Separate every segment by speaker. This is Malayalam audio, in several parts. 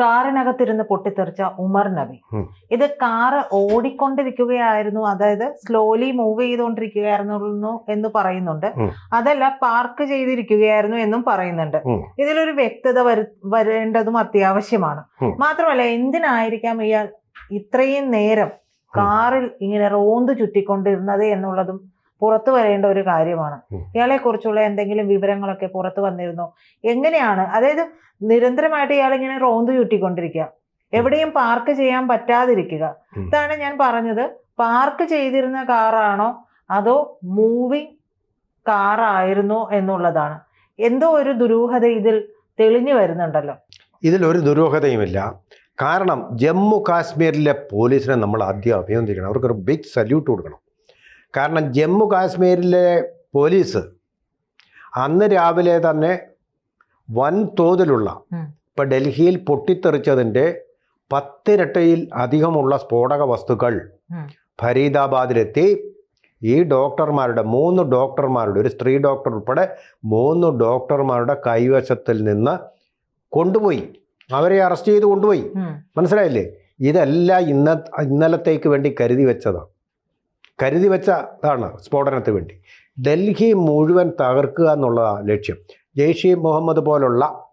Speaker 1: കാറിനകത്തിരുന്ന് പൊട്ടിത്തെറിച്ച ഉമർ നബി. ഇത് കാറ് ഓടിക്കൊണ്ടിരിക്കുകയായിരുന്നു. അതായത് സ്ലോലി മൂവ് ചെയ്തുകൊണ്ടിരിക്കുകയായിരുന്നു എന്ന് പറയുന്നുണ്ട്. അതല്ല പാർക്ക് ചെയ്തിരിക്കുകയായിരുന്നു എന്നും പറയുന്നുണ്ട്. ഇതിലൊരു വ്യക്തത വരു വരേണ്ടതും അത്യാവശ്യമാണ്. മാത്രമല്ല എന്തിനായിരിക്കാം ഇയാൾ ഇത്രയും നേരം കാറിൽ ഇങ്ങനെ റോന്ത് ചുറ്റിക്കൊണ്ടിരുന്നത് എന്നുള്ളതും പുറത്തു വരേണ്ട ഒരു കാര്യമാണ്. ഇയാളെ കുറിച്ചുള്ള എന്തെങ്കിലും വിവരങ്ങളൊക്കെ പുറത്തു വന്നിരുന്നോ? എങ്ങനെയാണ്? അതായത് നിരന്തരമായിട്ട് ഇയാൾ ഇങ്ങനെ റോന്ത് ചുറ്റിക്കൊണ്ടിരിക്കുക. എവിടെയും പാർക്ക് ചെയ്യാൻ പറ്റാതിരിക്കുക. ഇതാണ് ഞാൻ പറഞ്ഞത്. പാർക്ക് ചെയ്തിരുന്ന കാറാണോ? അതോ മൂവിങ് കാറായിരുന്നോ എന്നുള്ളതാണ്. എന്തോ ഒരു ദുരൂഹത ഇതിൽ തെളിഞ്ഞു വരുന്നുണ്ടല്ലോ.
Speaker 2: ഇതിലൊരു ദുരൂഹതയുമില്ല. കാരണം ജമ്മു കാശ്മീരിലെ പോലീസിനെ നമ്മൾ ആദ്യം അഭിനന്ദിക്കണം. അവർക്കൊരു ബിഗ് സല്യൂട്ട് കൊടുക്കണം. കാരണം ജമ്മു കാശ്മീരിലെ പോലീസ് അന്ന് രാവിലെ തന്നെ വൻതോതിലുള്ള. ഇപ്പം ഡൽഹിയിൽ പൊട്ടിത്തെറിച്ചതിന്റെ പത്തിരട്ടയിൽ അധികമുള്ള സ്ഫോടക വസ്തുക്കൾ. ഫരീദാബാദിലെത്തി. ഈ ഡോക്ടർമാരുടെ മൂന്ന് ഡോക്ടർമാരുടെ ഒരു സ്ത്രീ ഡോക്ടർ ഉൾപ്പെടെ മൂന്ന് ഡോക്ടർമാരുടെ കൈവശത്തിൽ നിന്ന് കൊണ്ടുപോയി. അവരെ അറസ്റ്റ് ചെയ്ത് കൊണ്ടുപോയി. മനസ്സിലായില്ലേ? ഇതെല്ലാം ഇന്ന ഇന്നലത്തേക്ക് വേണ്ടി കരുതി വെച്ചതാണ് കരുതി വെച്ചതാണ് സ്ഫോടനത്തിന് വേണ്ടി. ഡൽഹി മുഴുവൻ തകർക്കുക എന്നുള്ളതാണ് ലക്ഷ്യം. ജെയ്ഷെ മുഹമ്മദ് പോലുള്ള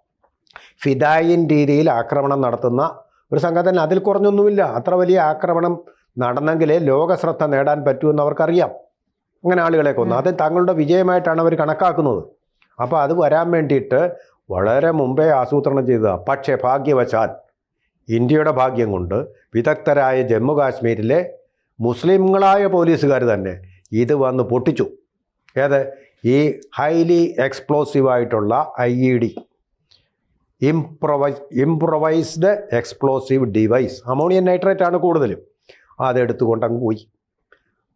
Speaker 2: ഫിദായിൻ രീതിയിൽ ആക്രമണം നടത്തുന്ന ഒരു സംഘത്തിന് അതിൽ കുറഞ്ഞൊന്നുമില്ല. അത്ര വലിയ ആക്രമണം നടന്നെങ്കിലേ ലോകശ്രദ്ധ നേടാൻ പറ്റുമെന്ന് അവർക്കറിയാം. അങ്ങനെ ആളുകളെ കൊന്നു അത് തങ്ങളുടെ വിജയമായിട്ടാണ് അവർ കണക്കാക്കുന്നത്. അപ്പോൾ അത് വരാൻ വേണ്ടിയിട്ട് വളരെ മുമ്പേ ആസൂത്രണം ചെയ്തതാണ് പക്ഷേ ഭാഗ്യവശാൽ ഇന്ത്യയുടെ ഭാഗ്യം കൊണ്ട് വിദഗ്ധരായ ജമ്മു കാശ്മീരിലെ മുസ്ലിങ്ങളായ പോലീസുകാർ തന്നെ ഇത് വന്ന് പൊട്ടിച്ചു. ഏത്? ഈ highly എക്സ്പ്ലോസീവായിട്ടുള്ള I E D. Improvise improvised explosive device. Ammonium nitrate ആണ് കൂടുതലും. അതെടുത്തുകൊണ്ട് അങ്ങ് പോയി.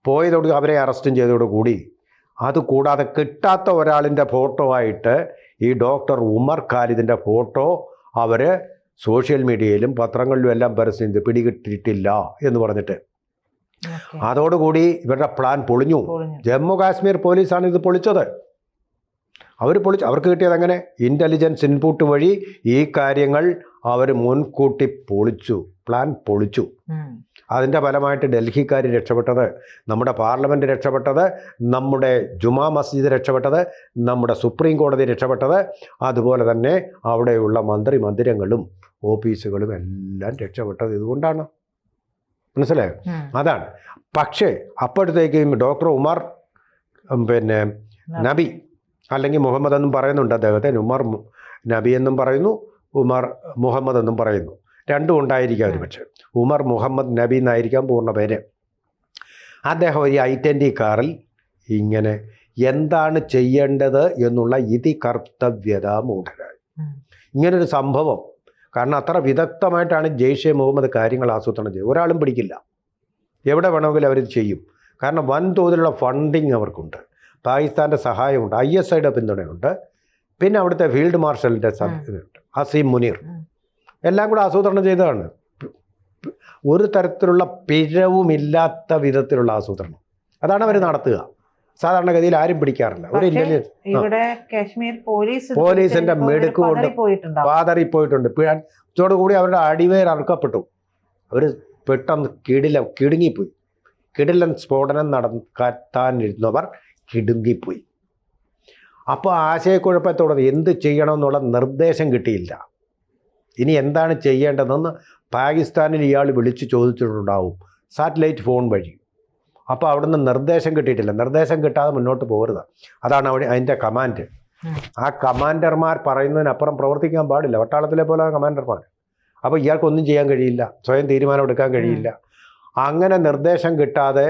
Speaker 2: പോയതോട് അവരെ അറസ്റ്റും ചെയ്തതോട് കൂടി അത് കൂടാതെ കിട്ടാത്ത ഒരാളിന്റെ ഫോട്ടോ ആയിട്ട് ഈ ഡോക്ടർ ഉമർ ഖാലിദിന്റെ ഫോട്ടോ അവർ സോഷ്യൽ മീഡിയയിലും പത്രങ്ങളിലും എല്ലാം പരസ്യം പിടികിട്ടിയിട്ടില്ല എന്ന് പറഞ്ഞിട്ട്. അതോടുകൂടി ഇവരുടെ പ്ലാൻ പൊളിഞ്ഞു. ജമ്മു കാശ്മീർ പോലീസാണ് ഇത് പൊളിച്ചത്. അവർ പൊളിച്ച് അവർക്ക് കിട്ടിയത് എങ്ങനെ? ഇന്റലിജൻസ് ഇൻപുട്ട് വഴി ഈ കാര്യങ്ങൾ അവർ മുൻകൂട്ടി പൊളിച്ചു. പ്ലാൻ പൊളിച്ചു. അതിന്റെ ഫലമായിട്ട് ഡൽഹിക്കാർ രക്ഷപ്പെട്ടത് നമ്മുടെ പാർലമെന്റ് രക്ഷപ്പെട്ടത് നമ്മുടെ ജുമാ മസ്ജിദ് രക്ഷപ്പെട്ടത് നമ്മുടെ സുപ്രീം കോടതി രക്ഷപ്പെട്ടത് അതുപോലെ തന്നെ അവിടെയുള്ള മന്ത്രി മന്ദിരങ്ങളും ഓഫീസുകളും എല്ലാം രക്ഷപ്പെട്ടത് ഇതുകൊണ്ടാണ്. മനസ്സിലായോ? അതാണ്. പക്ഷേ അപ്പോഴത്തേക്കും ഡോക്ടർ ഉമർ പിന്നെ നബി. അല്ലെങ്കിൽ മുഹമ്മദ് എന്നും പറയുന്നുണ്ട് അദ്ദേഹത്തെ. ഉമർ നബി എന്നും പറയുന്നു ഉമർ മുഹമ്മദ് എന്നും പറയുന്നു. രണ്ടും ഉണ്ടായിരിക്കാം ഒരു പക്ഷേ. ഉമർ മുഹമ്മദ് നബി എന്നായിരിക്കാം പൂർണ പേര്. അദ്ദേഹം ഒരു ഐ ട്വന്റി കാറിൽ ഇങ്ങനെ എന്താണ് ചെയ്യേണ്ടത് എന്നുള്ള ഇതി കർത്തവ്യത മൂഢരായി. ഇങ്ങനൊരു സംഭവം കാരണം അത്ര വിദഗ്ധമായിട്ടാണ് ജെയ്ഷെ മുഹമ്മദ് കാര്യങ്ങൾ ആസൂത്രണം ചെയ്യുന്നത് ഒരാളും പിടിക്കില്ല. എവിടെ വേണമെങ്കിലും അവരിത് ചെയ്യും. കാരണം വൻതോതിലുള്ള ഫണ്ടിങ് അവർക്കുണ്ട്. പാകിസ്ഥാന്റെ സഹായമുണ്ട്. ഐ എസ് ഐയുടെ പിന്തുണയുണ്ട്. പിന്നെ അവിടുത്തെ ഫീൽഡ് മാർഷലിന്റെ ഇതുണ്ട്. അസീം മുനീർ. എല്ലാം കൂടെ ആസൂത്രണം ചെയ്തതാണ്. ഒരു തരത്തിലുള്ള പിഴവുമില്ലാത്ത വിധത്തിലുള്ള ആസൂത്രണം. അതാണ് അവർ നടത്തുക. സാധാരണഗതിയിൽ ആരും പിടിക്കാറില്ല. ഒരു ഇന്റലിജൻസ്.
Speaker 1: ഇവിടെ കാശ്മീർ പോലീസ്
Speaker 2: പോലീസിന്റെ
Speaker 1: മെടുക്കുകൊണ്ട് ഇവർ
Speaker 2: പോയിട്ടുണ്ട് കൊണ്ട്
Speaker 1: പതറിപ്പോയിട്ടുണ്ടാവും.
Speaker 2: കൂടി പിഴച്ചോടുകൂടി അവരുടെ അടിവേർ അറുക്കപ്പെട്ടു. അവർ പെട്ടെന്ന് കിടില കിടുങ്ങിപ്പോയി. കിടിലൻ സ്ഫോടനം നടത്താനിരുന്നവർ കിടുങ്ങിപ്പോയി. അപ്പോൾ ആശയക്കുഴപ്പത്തോടെ എന്ത് ചെയ്യണമെന്നുള്ള നിർദ്ദേശം കിട്ടിയില്ല. ഇനി എന്താണ് ചെയ്യേണ്ടതെന്ന് പാകിസ്ഥാനിൽ ഇയാൾ വിളിച്ചു ചോദിച്ചിട്ടുണ്ടാവും. സാറ്റലൈറ്റ് ഫോൺ വഴി. അപ്പോൾ അവിടുന്ന് നിർദ്ദേശം കിട്ടിയിട്ടില്ല. നിർദ്ദേശം കിട്ടാതെ മുന്നോട്ട് പോകരുത് അതാണ് അവിടെ അതിന്റെ കമാൻഡ് ആ കമാൻഡർമാർ പറയുന്നതിനപ്പുറം പ്രവർത്തിക്കാൻ പാടില്ല. വട്ടാളത്തിലെ പോലെ കമാൻഡർമാർ അപ്പോൾ ഇയാൾക്കൊന്നും ചെയ്യാൻ കഴിയില്ല. സ്വയം തീരുമാനം എടുക്കാൻ കഴിയില്ല. അങ്ങനെ നിർദ്ദേശം കിട്ടാതെ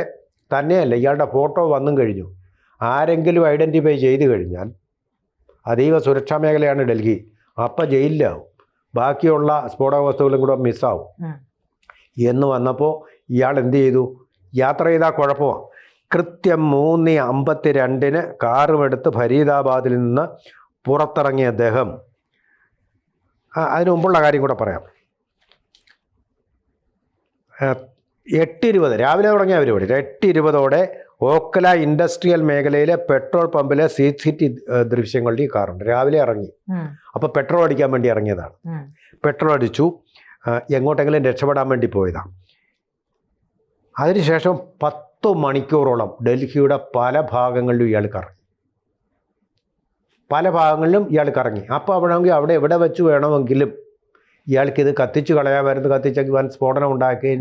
Speaker 2: തന്നെയല്ല ഇയാളുടെ ഫോട്ടോ വന്നും കഴിഞ്ഞു. ആരെങ്കിലും ഐഡന്റിഫൈ ചെയ്ത് കഴിഞ്ഞാൽ അതീവ സുരക്ഷാ മേഖലയാണ് ഡൽഹി. അപ്പം ജയിലിലാവും. ബാക്കിയുള്ള സ്ഫോടക വസ്തുക്കളും കൂടെ മിസ്സാവും എന്ന് വന്നപ്പോൾ ഇയാൾ എന്ത് ചെയ്തു? യാത്ര ചെയ്താൽ കുഴപ്പമാണ് കൃത്യം മൂന്ന് അമ്പത്തി രണ്ടിന് കാറുമെടുത്ത് ഫരീദാബാദിൽ നിന്ന് പുറത്തിറങ്ങിയ അദ്ദേഹം. അതിനു മുമ്പുള്ള കാര്യം കൂടെ പറയാം. എട്ടിരുപത് രാവിലെ തുടങ്ങിയ പരിപാടി. എട്ട് ഇരുപതോടെ ഓക്കല ഇൻഡസ്ട്രിയൽ മേഖലയിലെ പെട്രോൾ പമ്പിലെ സി സി ടി ദൃശ്യങ്ങളുടെ ഈ കാറുണ്ട്. രാവിലെ ഇറങ്ങി. അപ്പോൾ പെട്രോൾ അടിക്കാൻ വേണ്ടി ഇറങ്ങിയതാണ്. പെട്രോൾ അടിച്ചു. എങ്ങോട്ടെങ്കിലും രക്ഷപ്പെടാൻ വേണ്ടി പോയതാണ് അതിനുശേഷം പത്ത് മണിക്കൂറോളം ഡൽഹിയുടെ പല ഭാഗങ്ങളിലും ഇയാൾ കറങ്ങി. പല ഭാഗങ്ങളിലും ഇയാൾ കറങ്ങി. അപ്പോൾ അവിടെയെങ്കിൽ അവിടെ എവിടെ വെച്ച് വേണമെങ്കിലും ഇയാൾക്ക് ഇത് കത്തിച്ചു കളയാമായിരുന്നു കത്തിച്ചെങ്കിൽ വൻ സ്ഫോടനം ഉണ്ടാക്കി.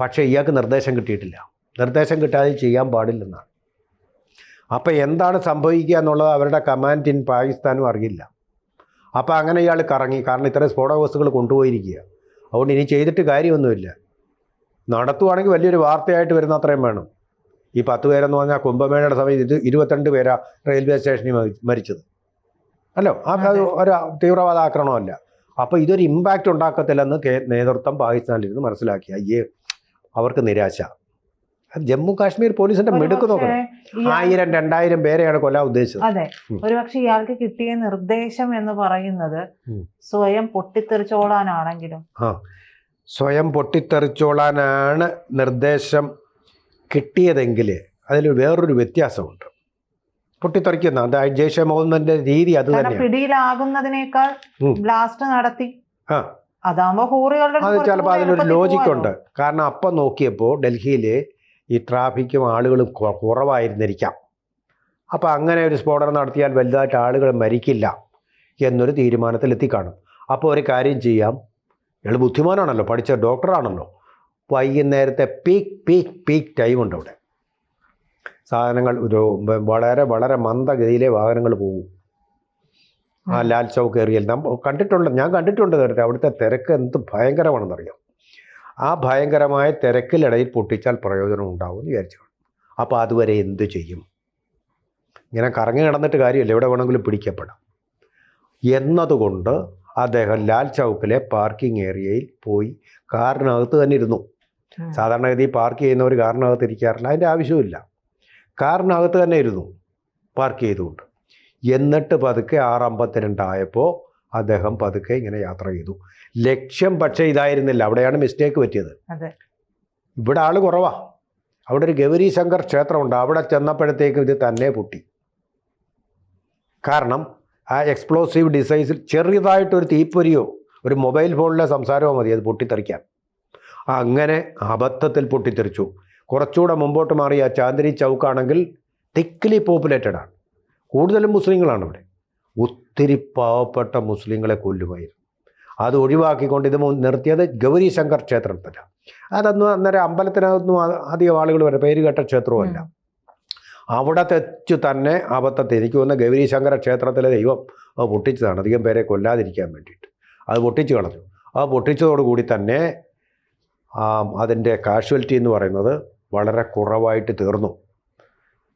Speaker 2: പക്ഷേ ഇയാൾക്ക് നിർദ്ദേശം കിട്ടിയിട്ടില്ല. നിർദ്ദേശം കിട്ടാതെ ചെയ്യാൻ പാടില്ലെന്നാണ്. അപ്പോൾ എന്താണ് സംഭവിക്കുക എന്നുള്ളത് അവരുടെ കമാൻഡ് ഇൻ പാകിസ്ഥാനും അറിയില്ല. അപ്പോൾ അങ്ങനെ ഇയാൾ കറങ്ങി. കാരണം ഇത്രയും സ്ഫോടക വസ്തുക്കൾ കൊണ്ടുപോയിരിക്കുക അതുകൊണ്ട് ഇനി ചെയ്തിട്ട് കാര്യമൊന്നുമില്ല. നടത്തുവാണെങ്കിൽ വലിയൊരു വാർത്തയായിട്ട് വരുന്ന അത്രയും വേണം. ഈ പത്ത് പേരെന്ന് പറഞ്ഞാൽ കുംഭമേളയുടെ സമയത്ത് ഇത് ഇരുപത്തിരണ്ട് പേരാ റെയിൽവേ സ്റ്റേഷനിൽ മരി- മരിച്ചത്. അല്ലോ? ആ ഒരു തീവ്രവാദ ആക്രമണമല്ല. അപ്പോൾ ഇതൊരു ഇമ്പാക്റ്റ് ഉണ്ടാക്കത്തില്ലെന്ന് കേ- നേതൃത്വം പാകിസ്ഥാനിലിരുന്ന് മനസ്സിലാക്കി. അയ്യേ അവർക്ക് നിരാശ. ജമ്മു കാശ്മീർ പോലീസിന്റെ മെടുക്ക് നോക്കണം. ആയിരം രണ്ടായിരം പേരെയാണ് കൊല്ലാൻ ഉദ്ദേശിച്ചത്.
Speaker 1: അതെ. ഒരുപക്ഷെ ഇയാൾക്ക് കിട്ടിയ നിർദ്ദേശം എന്ന് പറയുന്നത്. സ്വയം പൊട്ടിത്തെറിച്ചോളാനാണെങ്കിലും
Speaker 2: ആ. സ്വയം പൊട്ടിത്തെറിച്ചോളാനാണ് നിർദ്ദേശം കിട്ടിയതെങ്കിൽ അതിൽ വേറൊരു വ്യത്യാസമുണ്ട്. പൊട്ടിത്തെറിക്കുന്ന അത് ജയ്ഷെ മുഹമ്മദിന്റെ രീതി അത് തന്നെ
Speaker 1: പിടിയിലാകുന്നതിനേക്കാൾ. ബ്ലാസ്റ്റ് നടത്തി.
Speaker 2: ആ. അത് ചിലപ്പോൾ അതിനൊരു ലോജിക് ഉണ്ട് കാരണം അപ്പം നോക്കിയപ്പോൾ ഡൽഹിയിൽ ഈ ട്രാഫിക്കും ആളുകളും കുറവായിരുന്നിരിക്കാം. അപ്പോൾ അങ്ങനെ ഒരു സ്ഫോടനം നടത്തിയാൽ വലുതായിട്ട് ആളുകൾ മരിക്കില്ല എന്നൊരു തീരുമാനത്തിൽ എത്തിക്കാണും അപ്പോൾ ഒരു കാര്യം ചെയ്യാം. ഇയാൾ ബുദ്ധിമാനാണല്ലോ പഠിച്ച ഡോക്ടറാണല്ലോ. വൈകുന്നേരത്തെ പീക്ക് പീക്ക് പീക്ക് ടൈം ഉണ്ട് അവിടെ. സാധനങ്ങൾ ഒരു വളരെ വളരെ മന്ദഗതിയിലെ വാഹനങ്ങൾ പോകും. ആ. ലാൽ ചൗക്ക് ഏറിയൽ നമ്മൾ കണ്ടിട്ടുണ്ട് ഞാൻ കണ്ടിട്ടുണ്ട് നേരത്തെ അവിടുത്തെ തിരക്ക് എന്ത് ഭയങ്കരമാണെന്നറിയാം. ആ ഭയങ്കരമായ തിരക്കിലിടയിൽ പൊട്ടിച്ചാൽ പ്രയോജനം ഉണ്ടാവും എന്ന് വിചാരിച്ചു. അപ്പോൾ അതുവരെ എന്ത് ചെയ്യും? ഇങ്ങനെ കറങ്ങി കിടന്നിട്ട് കാര്യമല്ല. എവിടെ വേണമെങ്കിലും പിടിക്കപ്പെടാം. എന്നതുകൊണ്ട് അദ്ദേഹം ലാൽ ചൗക്കിലെ പാർക്കിംഗ് ഏരിയയിൽ പോയി കാറിനകത്ത് തന്നെ ഇരുന്നു. സാധാരണഗതി പാർക്ക് ചെയ്യുന്നവർ കാറിനകത്ത് ഇരിക്കാറില്ല. അതിന്റെ ആവശ്യമില്ല കാറിനകത്ത് തന്നെ ഇരുന്നു പാർക്ക് ചെയ്തുകൊണ്ട്. എന്നിട്ട് പതുക്കെ ആറ് അമ്പത്തിരണ്ടായപ്പോൾ അദ്ദേഹം പതുക്കെ ഇങ്ങനെ യാത്ര ചെയ്തു. ലക്ഷ്യം പക്ഷേ ഇതായിരുന്നില്ല. അവിടെയാണ് മിസ്റ്റേക്ക് പറ്റിയത്. ഇവിടെ ആൾ കുറവാ. അവിടെ ഒരു ഗൗരി ശങ്കർ ക്ഷേത്രമുണ്ട്. അവിടെ ചെന്നപ്പോഴത്തേക്കും ഇത് തന്നെ പൊട്ടി. കാരണം ആ എക്സ്പ്ലോസീവ് ഡിസൈസിൽ ചെറിയതായിട്ടൊരു തീപ്പൊരിയോ ഒരു മൊബൈൽ ഫോണിലെ സംസാരമോ മതി. അത് പൊട്ടിത്തെറിക്കാൻ. അങ്ങനെ അബദ്ധത്തിൽ പൊട്ടിത്തെറിച്ചു. കുറച്ചുകൂടെ മുമ്പോട്ട് മാറി ആ ചാന്ദിനി ചൗക്കാണെങ്കിൽ തിക്ലി പോപ്പുലേറ്റഡ് ആണ്. കൂടുതലും മുസ്ലിങ്ങളാണ് ഇവിടെ. ഒത്തിരി പാവപ്പെട്ട മുസ്ലിങ്ങളെ കൊല്ലുമായിരുന്നു. അത് ഒഴിവാക്കിക്കൊണ്ട് ഇത് നിർത്തിയത് ഗൗരി ശങ്കർ ക്ഷേത്രത്തിലാണ്. അതൊന്നും അന്നേരം അമ്പലത്തിനകത്തൊന്നും അധികം ആളുകൾ വരെ പേര് കേട്ട
Speaker 1: ഉം.
Speaker 2: അവിടെ തെച്ചു തന്നെ അബദ്ധത്തെ എനിക്ക് തോന്നുന്ന ഗൗരീശങ്കര ക്ഷേത്രത്തിലെ ദൈവം അത് പൊട്ടിച്ചതാണ്. അധികം പേരെ കൊല്ലാതിരിക്കാൻ വേണ്ടിയിട്ട്. അത് പൊട്ടിച്ചു കളഞ്ഞു. അത് പൊട്ടിച്ചതോടുകൂടി തന്നെ അതിന്റെ കാഷ്വാലിറ്റി എന്ന് പറയുന്നത് വളരെ കുറവായിട്ട് തീർന്നു.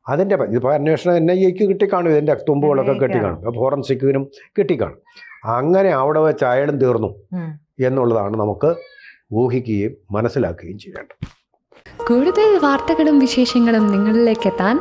Speaker 2: അതിന്റെ ഇതിപ്പോൾ അന്വേഷണം എൻ ഐ എക്ക് കിട്ടിക്കാണും. ഇതിന്റെ തുമ്പുകളൊക്കെ. കിട്ടിക്കാണും. അപ്പോൾ ഫോറൻസിക്കിനും കിട്ടിക്കാണും. അങ്ങനെ അവിടെ വെച്ച് അയാളും തീർന്നു എന്നുള്ളതാണ് നമുക്ക് ഊഹിക്കുകയും മനസ്സിലാക്കുകയും ചെയ്യേണ്ടത്.
Speaker 3: കൂടുതൽ വാർത്തകളും വിശേഷങ്ങളും നിങ്ങളിലേക്ക് എത്താൻ